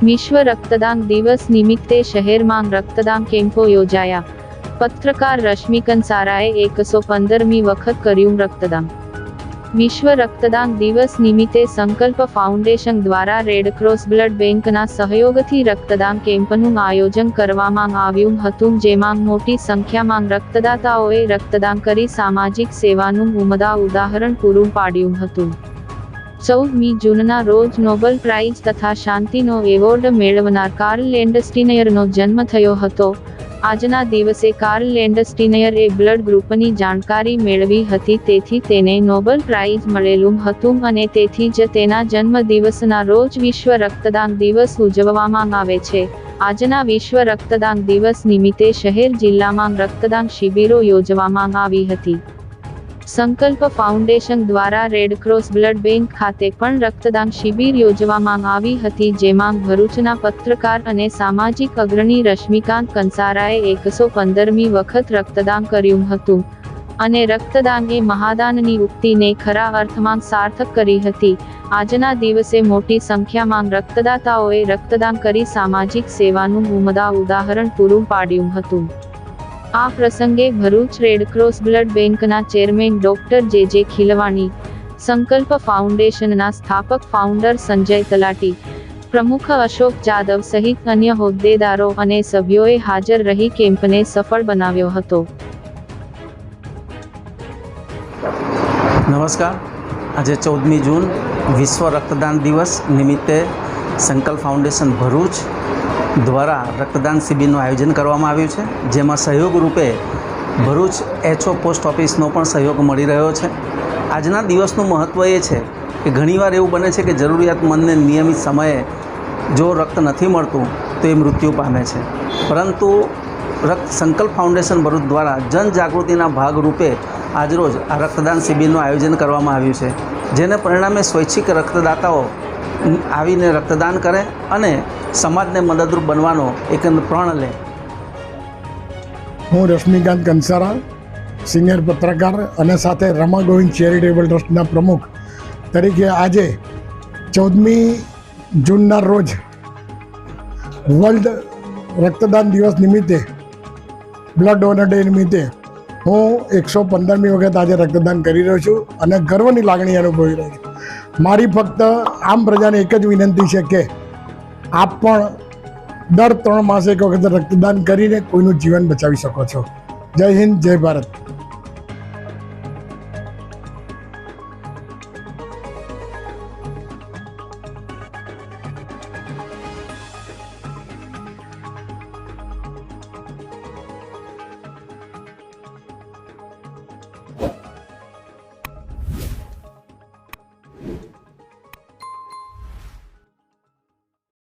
વિશ્વ રક્તદાન દિવસ નિમિત્તે શહેરમાં રક્તદાન કેમ્પો યોજાયા પત્રકાર રશ્મિ કંસારાએ એકસો પંદરમી વખત કર્યું રક્તદાન વિશ્વ રક્તદાન દિવસ નિમિત્તે સંકલ્પ ફાઉન્ડેશન દ્વારા રેડક્રોસ બ્લડ બેંકના સહયોગથી રક્તદાન કેમ્પનું આયોજન કરવામાં આવ્યું હતું જેમાં મોટી સંખ્યામાં રક્તદાતાઓએ રક્તદાન કરી સામાજિક સેવાનું ઉમદા ઉદાહરણ પૂરું પાડ્યું હતું ચૌદમી જૂનના રોજ નોબલ પ્રાઇઝ તથા શાંતિનો એવોર્ડ મેળવનાર કાર્લ લેન્ડસ્ટીનયરનો જન્મ થયો હતો. આજના દિવસે કાર્લ લેન્ડસ્ટીનયરે બ્લડ ગ્રુપની જાણકારી મેળવી હતી, તેથી તેને નોબલ પ્રાઇઝ મળેલું હતું અને તેથી જ તેના જન્મદિવસના રોજ વિશ્વ રક્તદાન દિવસ ઉજવવામાં આવે છે. આજના વિશ્વ રક્તદાન દિવસ નિમિત્તે શહેર જિલ્લામાં રક્તદાન શિબિરો યોજવામાં આવી હતી. સંકલ્પ ફાઉન્ડેશન દ્વારા રેડક્રોસ બ્લડ બેંક ખાતે પણ રક્તદાન શિબિર યોજવામાં આવી હતી, જેમાં ભરૂચના પત્રકાર અને સામાજિક અગ્રણી રશ્મિકાંત કંસારાએ એકસો પંદરમી વખત રક્તદાન કર્યું હતું. અને રક્તદાન એ મહાદાનની ઉક્તિને ખરા અર્થમાં સાર્થક કરી હતી. આજના દિવસે મોટી સંખ્યામાં રક્તદાતાઓએ રક્તદાન કરી સામાજિક સેવાનું ઉમદા ઉદાહરણ પૂરું પાડ્યું હતું. આ પ્રસંગે ભરૂચ રેડક્રોસ બ્લડ બેંકના chairman doctor J J Khilwani, સંકલ્પ ફાઉન્ડેશનના સ્થાપક ફાઉન્ડર સંજય તલાટી, પ્રમુખ અશોક જાદવ સહિત અન્ય હોદ્દેદારો અને સભ્યોએ હાજર રહી કેમ્પને સફળ બનાવ્યો હતો. નમસ્કાર. આજે ચૌદમી જૂન વિશ્વ રક્તદાન દિવસ નિમિત્તે સંકલ્પ ફાઉન્ડેશન ભરૂચ દ્વારા રક્તદાન શિબિરનું આયોજન કરવામાં આવ્યું છે, જેમાં સહયોગ રૂપે ભરૂચ એચઓ પોસ્ટ ઓફિસનો પણ સહયોગ મળી રહ્યો છે. આજના દિવસનું મહત્ત્વ એ છે કે ઘણીવાર એવું બને છે કે જરૂરિયાતમંદને નિયમિત સમયે જો રક્ત નથી મળતું, તો એ મૃત્યુ પામે છે. પરંતુ રક્ત સંકલ્પ ફાઉન્ડેશન ભરૂચ દ્વારા જનજાગૃતિના ભાગરૂપે આજરોજ આ રક્તદાન શિબિરનું આયોજન કરવામાં આવ્યું છે, જેને પરિણામે સ્વૈચ્છિક રક્તદાતાઓ આવીને રક્તદાન કરે અને સમાજને મદદરૂપ બનવાનો એક પ્રણ લે. હું રશ્મિકાંત કંસારા, સિનિયર પત્રકાર અને સાથે રમા ગોવિંદ ચેરિટેબલ ટ્રસ્ટના પ્રમુખ તરીકે આજે ચૌદમી જૂનના રોજ વર્લ્ડ રક્તદાન દિવસ નિમિત્તે, બ્લડ ડોનર ડે નિમિત્તે હું એકસો પંદરમી વખત આજે રક્તદાન કરી રહ્યો છું અને ગર્વની લાગણી અનુભવી રહ્યો છું. મારી ફક્ત આમ પ્રજાને એક જ વિનંતી છે કે આપ પણ દર ત્રણ માસે એક વખત રક્તદાન કરીને કોઈનું જીવન બચાવી શકો છો. જય હિન્દ, જય ભારત.